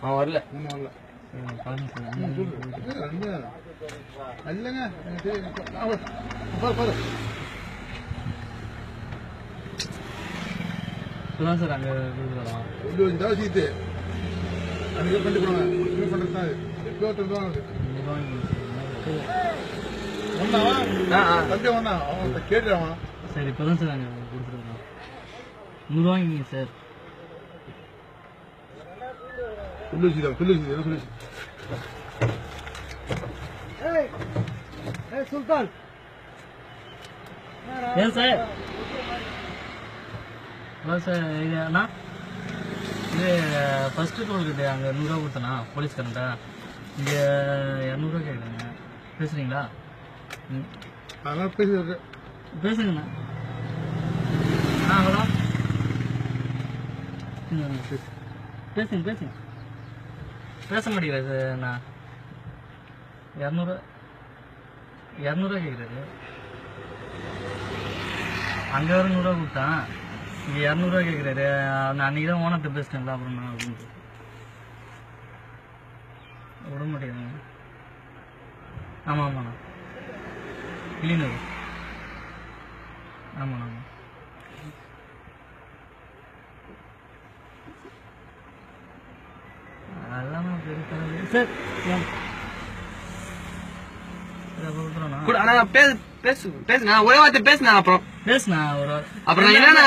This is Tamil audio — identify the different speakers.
Speaker 1: அவன் வரல.
Speaker 2: வரல. இல்லைங்க
Speaker 1: சார் அங்கே
Speaker 2: தடவை சீட்டு. போனாங்க இது பண்ணுறது தான் எப்போ தான்
Speaker 1: ஆ
Speaker 2: தம்பி ஒன்றா அவன் கேட்டு அவன்.
Speaker 1: சார் இப்போதான் சார் அங்கே கொடுத்துருக்கோம் நூறுரூவாய்ங்க சார்.
Speaker 2: சொல்லு சீதா சொல்லு சீதா என்ன சொல்லு
Speaker 1: சுல்தான் ஏன் சார் ஹலோ சார் இது அண்ணா இது ஃபஸ்ட்டு டோல்கிட்ட அங்கே நூறுரூவா கொடுத்தனா போலீஸ்காரன்ட்ட இங்கே இரநூறுவா கேட்குறாங்க பேசுகிறீங்களா ம்
Speaker 2: அதெல்லாம் பேசி
Speaker 1: பேசுங்கண்ணா. ஆ ஹலோ. பேசுங்க பேசுங்க. பேச முடியாது அண்ணா இரநூறுவா இரநூறுவா கேட்குறாரு அங்கே ஒரு நூறுரூவா கொடுத்தான் இங்கே இரநூறுவா கேட்குறாரு நான் அன்றைக்கி தான் ஓனத்தை பேசிட்டேன்ல அப்புறம் நான் அப்படின்ட்டு விட மாட்டேங்குது. ஆமாம் ஆமாண்ணா. கிளீனர் ஆமாண்ணா ஆமாம் அதெல்லாம் பெரிய தலைவலி. சார் ஏன்? இதை கொடுத்துறேண்ணா.
Speaker 3: கூட ஆனா பேசு பேசு பேசுங்க ஒரே வார்த்தை பேசுனா அப்புறம்.
Speaker 1: பேசுண்ணா ஒரு
Speaker 3: அப்புறம் என்னண்ணா?